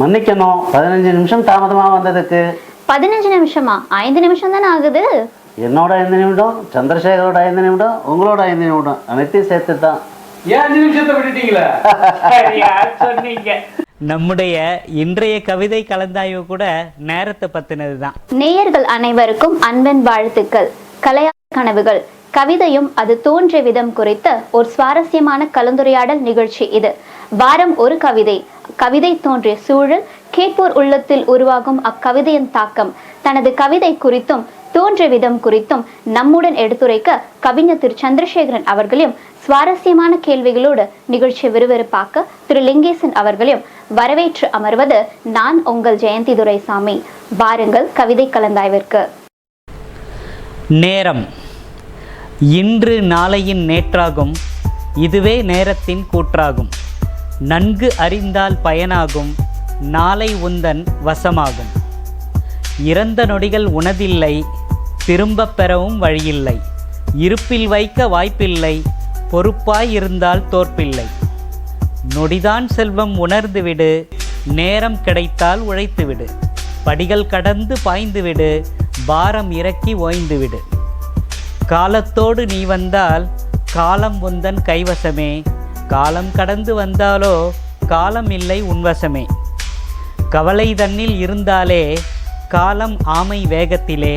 மன்னிக்கணும். பதினஞ்சு நிமிஷம் தாமதமா வந்ததுக்கு. பதினஞ்சு நிமிஷமா? ஐந்து நிமிஷம் தானே ஆகுது? என்னோட ஐந்து நிமிடம் சந்திரசேகரோட ஐந்து நிமிடம் உங்களோட ஐந்து நிமிடம். அனைத்தையும் சேர்த்து தான் ஏன் அஞ்சு நிமிஷத்தை விட்டுட்டீங்களே? சரியா சொன்னீங்க. நம்முடைய இன்றைய கவிதை கலந்தாய்வு கூட நேரத்தை பற்றினது தான் நேயர்கள் அனைவருக்கும் அன்பின் வாழ்த்துக்கள். கலையா கனவுகள். கவிதையும் அது தோன்றிய விதம் குறித்த ஒரு சுவாரஸ்யமான கலந்துரையாடல் நிகழ்ச்சி இது. வாரம் ஒரு கவிதை. கவிதை தோன்றிய சூழல் கேட்போர் உள்ளத்தில் உருவாகும் அக்கவிதையின் தாக்கம். தனது கவிதை குறித்தும் தோன்றிய விதம் குறித்தும் நம்முடன் எடுத்துரைக்க கவிஞர் திரு. சந்திரசேகரன் அவர்களையும் சுவாரஸ்யமான கேள்விகளோடு நிகழ்ச்சி விறுவிறுப்பாக்க திரு. லிங்கேசன் அவர்களையும் வரவேற்று அமர்வது நான் உங்கள் ஜெயந்தி துரைசாமி. வாருங்கள் கவிதை கலந்தாய்விற்கு. நேரம். இன்று நாளையின் நேற்றாகும் இதுவே நேரத்தின் கூற்றாகும். நன்கு அறிந்தால் பயனாகும் நாளை உந்தன் வசமாகும். இறந்த நொடிகள் உனதில்லை திரும்பப் பெறவும் வழியில்லை. இருப்பில் வைக்க வாய்ப்பில்லை பொறுப்பாய் இருந்தால் தோற்பில்லை. நொடிதான் செல்வம் உணர்ந்துவிடு நேரம் கிடைத்தால் உழைத்துவிடு. படிகள் கடந்து பாய்ந்துவிடு பாரம் இறக்கி ஓய்ந்துவிடு. காலத்தோடு நீ வந்தால் காலம் உந்தன் கைவசமே. காலம் கடந்து வந்தாலோ காலம் இல்லை உன்வசமே கவலை தன்னில் இருந்தாலே காலம் ஆமை வேகத்திலே.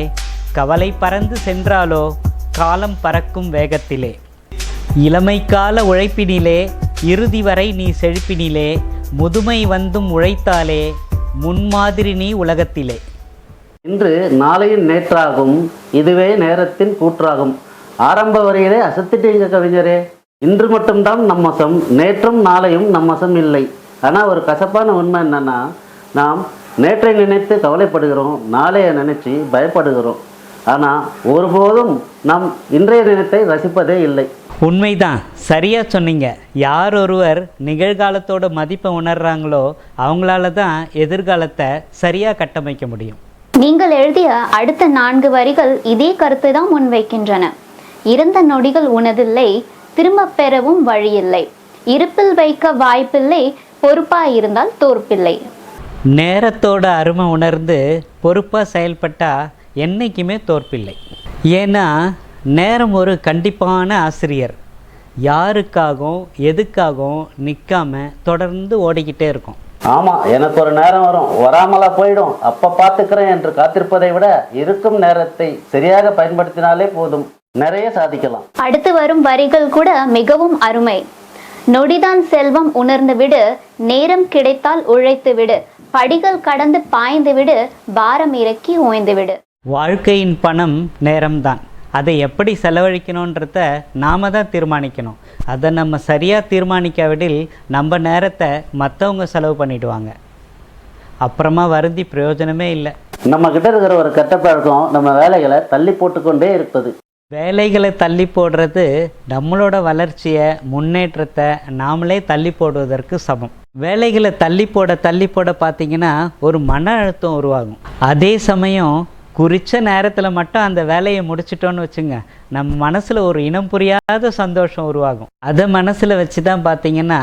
கவலை பறந்து சென்றாலோ காலம் பறக்கும் வேகத்திலே. இளமைக்கால உழைப்பினிலே இறுதி வரை நீ செழிப்பினிலே. முதுமை வந்தும் உழைத்தாலே முன்மாதிரி நீ உலகத்திலே. இன்று நாளையும் நேற்றாகும் இதுவே நேரத்தின் கூற்றாகும். ஆரம்ப வரையிலே அசத்திட்டீங்க கவிஞரே. இன்று மட்டும்தான் நம் வசம் நேற்றும் நாளையும் நம் வசம் இல்லை. ஆனால் ஒரு கசப்பான உண்மை என்னன்னா நாம் நேற்றை நினைத்து கவலைப்படுகிறோம் நாளைய நினைச்சு பயப்படுகிறோம். ஆனால் ஒருபோதும் நாம் இன்றைய நினைத்தை ரசிப்பதே இல்லை. உண்மைதான். சரியா சொன்னீங்க. யார் ஒருவர் நிகழ்காலத்தோட மதிப்பை உணர்றாங்களோ அவங்களால தான் எதிர்காலத்தை சரியா கட்டமைக்க முடியும். நீங்கள் எழுதிய அடுத்த நான்கு வரிகள் இதே கருத்தை தான் முன்வைக்கின்றன. இறந்த நொடிகள் உனதில்லை திரும்பப் பெறவும் வழியில்லை. இருப்பில் வைக்க வாய்ப்பில்லை பொறுப்பாய் இருந்தால் தோற்பில்லை. நேரத்தோட அருமை உணர்ந்து பொறுப்பாக செயல்பட்டா என்றைக்குமே தோற்பில்லை. ஏன்னா நேரம் ஒரு கண்டிப்பான ஆசிரியர். யாருக்காகவும் எதுக்காகவும் நிற்காம தொடர்ந்து ஓடிக்கிட்டே இருக்கும். ஆமாம் எனக்கு ஒரு நேரம் வரும். வராமலா போயிடும். அப்போ பார்த்துக்கிறேன் என்று காத்திருப்பதை விட இருக்கும் நேரத்தை சரியாக பயன்படுத்தினாலே போதும். நிறைய சாதிக்கலாம். அடுத்து வரும் வரிகள் கூட மிகவும் அருமை. நொடிதான் செல்வம் உணர்ந்து விடு நேரம் கிடைத்தால் உழைத்து விடு. படிகள் கடந்து பாய்ந்து விடு பாரம் இறக்கி ஓய்ந்து விடு. வாழ்க்கையின் பணம் நேரம்தான். அதை எப்படி செலவழிக்கணுன்றத நாம தான் தீர்மானிக்கணும். அதை நம்ம சரியாக தீர்மானிக்காவிடில் நம்ம நேரத்தை மற்றவங்க செலவு பண்ணிடுவாங்க. அப்புறமா வருந்தி பிரயோஜனமே இல்லை. நம்ம கிட்ட இருக்கிற ஒரு கெட்ட பழக்கம் நம்ம வேலைகளை தள்ளி போட்டுக்கொண்டே இருப்பது. வேலைகளை தள்ளி போடுறது நம்மளோட வளர்ச்சியை முன்னேற்றத்தை நாமளே தள்ளி போடுவதற்கு சமம். வேலைகளை தள்ளி போட தள்ளி போட பார்த்தீங்கன்னா ஒரு மன அழுத்தம் உருவாகும். அதே சமயம் குறித்த நேரத்தில் மட்டும் அந்த வேலையை முடிச்சிட்டோன்னு வச்சுங்க நம்ம மனசில் ஒரு இனம் புரியாத சந்தோஷம் உருவாகும். அதை மனசில் வச்சு தான் பார்த்தீங்கன்னா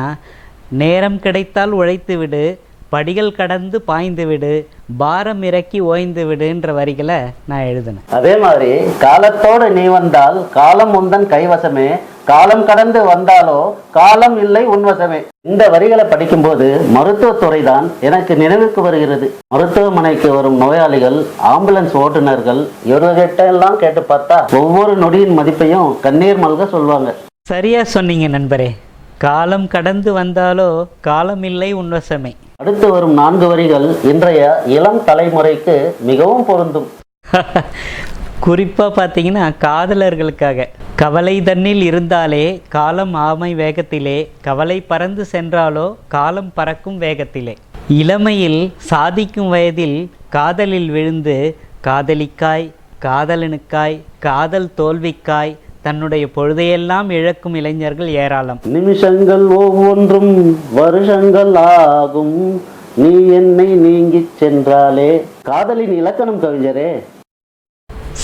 நேரம் கிடைத்தால் உழைத்து விடு படிகள் கடந்து பாய்ந்து விடு பாரம் இறக்கி ஓய்ந்து விடுன்ற வரிகளை நான் எழுதினேன். அதே மாதிரி காலத்தோடு நீ வந்தால் காலம் உந்தன் கைவசமே காலம் கடந்து வந்தாலோ காலம் இல்லை உன்வசமே இந்த வரிகளை படிக்கும்போது மருத்துவத்துறை தான் எனக்கு நினைவுக்கு வருகிறது. மருத்துவமனைக்கு வரும் நோயாளிகள் ஆம்புலன்ஸ் ஓட்டுநர்கள் இவர்கிட்ட எல்லாம் கேட்டு பார்த்தா ஒவ்வொரு நொடியின் மதிப்பையும் கண்ணீர் மல்க சொல்லுவாங்க சரியா சொன்னீங்க நண்பரே. காலம் கடந்து வந்தாலோ காலம் இல்லை உன்வசமே அடுத்து வரும் நான்கு வரிகள் இன்றைய இளம் தலைமுறைக்கு மிகவும் பொருந்தும். குறிப்பாக பார்த்தீங்கன்னா காதலர்களுக்காக. கவலை தன்னில் இருந்தாலே காலம் ஆமை வேகத்திலே கவலை பறந்து சென்றாலோ காலம் பறக்கும் வேகத்திலே. இளமையில் சாதிக்கும் வயதில் காதலில் விழுந்து காதலிக்காய் காதலனுக்காய் காதல் தோல்விக்காய் தன்னுடைய பொழுதையெல்லாம் இழக்கும் இளைஞர்கள் ஏராளம். நிமிஷங்கள் ஒவ்வொன்றும் வருஷங்கள் ஆகும். நீ என்னை நீங்கிச் சென்றாலே. காதலின் இலக்கணம் கவிஞரே.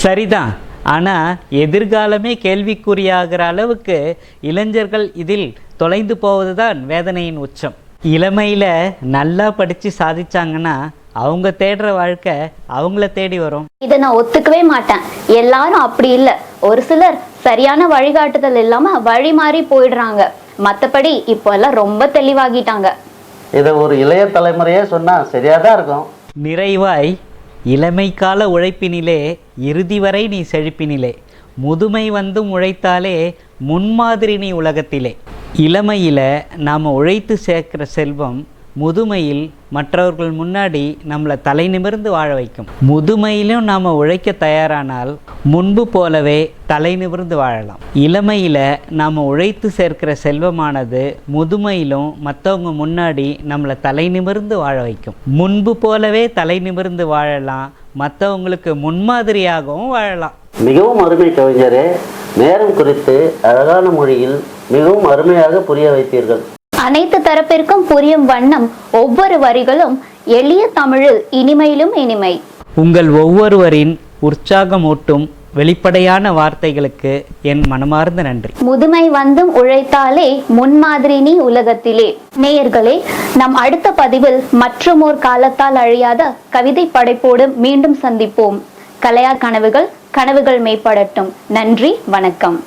சரிதான் ஆனால் எதிர்காலமே கேள்விக்குறியாகிற அளவுக்கு இளைஞர்கள் இதில் தொலைந்து போவதுதான் வேதனையின் உச்சம். இளமையில் நல்லா படித்து சாதிச்சாங்கன்னா அவங்க தேடுற வாழ்க்கை அவங்கள தேடி வரும். இதை நான் ஒத்துக்கவே மாட்டேன். எல்லாரும் அப்படி இல்லை. ஒரு சிலர் சரியான வழிகாட்டுதல் இல்லாம வழி மாறி போயிடுறாங்க. மத்தபடி இப்போ எல்லாம் ரொம்ப தெளிவாகிட்டாங்க. இதை ஒரு இளைய தலைமுறையே சொன்னால் சரியாக தான் இருக்கும். நிறைவாய் இளமைக்கால உழைப்பினிலே இறுதி வரை நீ செழிப்பினிலே. முதுமை வந்தும் உழைத்தாலே முன்மாதிரி நீ உலகத்திலே. இளமையில் நாம் உழைத்து சேர்க்கிற செல்வம் முதுமையில் மற்றவர்கள் முன்னாடி நம்மளை தலை நிமிர்ந்து வாழ வைக்கும். முதுமையிலும் நாம் உழைக்க தயாரானால் முன்பு போலவே தலை நிமிர்ந்து வாழலாம். இளமையில் நாம் உழைத்து சேர்க்கிற செல்வமானது முதுமையிலும் மற்றவங்க முன்னாடி நம்மளை தலை நிமிர்ந்து வாழ வைக்கும். முன்பு போலவே தலை நிமிர்ந்து வாழலாம். மற்றவங்களுக்கு முன்மாதிரியாகவும் வாழலாம். மிகவும் அருமை கவிஞரே நேரம் குறித்து அழகான மொழியில் மிகவும் அருமையாக புரிய வைத்தீர்கள். அனைத்து தரப்பிற்கும் புரியும் வண்ணம் ஒவ்வொரு வரிகளும் எளிய தமிழில் இனிமையிலும் இனிமை. உங்கள் ஒவ்வொருவரின் உற்சாகமூட்டும் வெளிப்படையான வார்த்தைகளுக்கு என் மனமார்ந்த நன்றி. முதுமை வந்தும் உழைத்தாலே முன்மாதிரி நீ உலகத்திலே. நேயர்களே நம் அடுத்த பதிவில் மற்றுமோர் காலத்தால் அழியாத கவிதை படைப்போடு மீண்டும் சந்திப்போம். கலையா கனவுகள் கனவுகள் மேம்படட்டும் நன்றி வணக்கம்.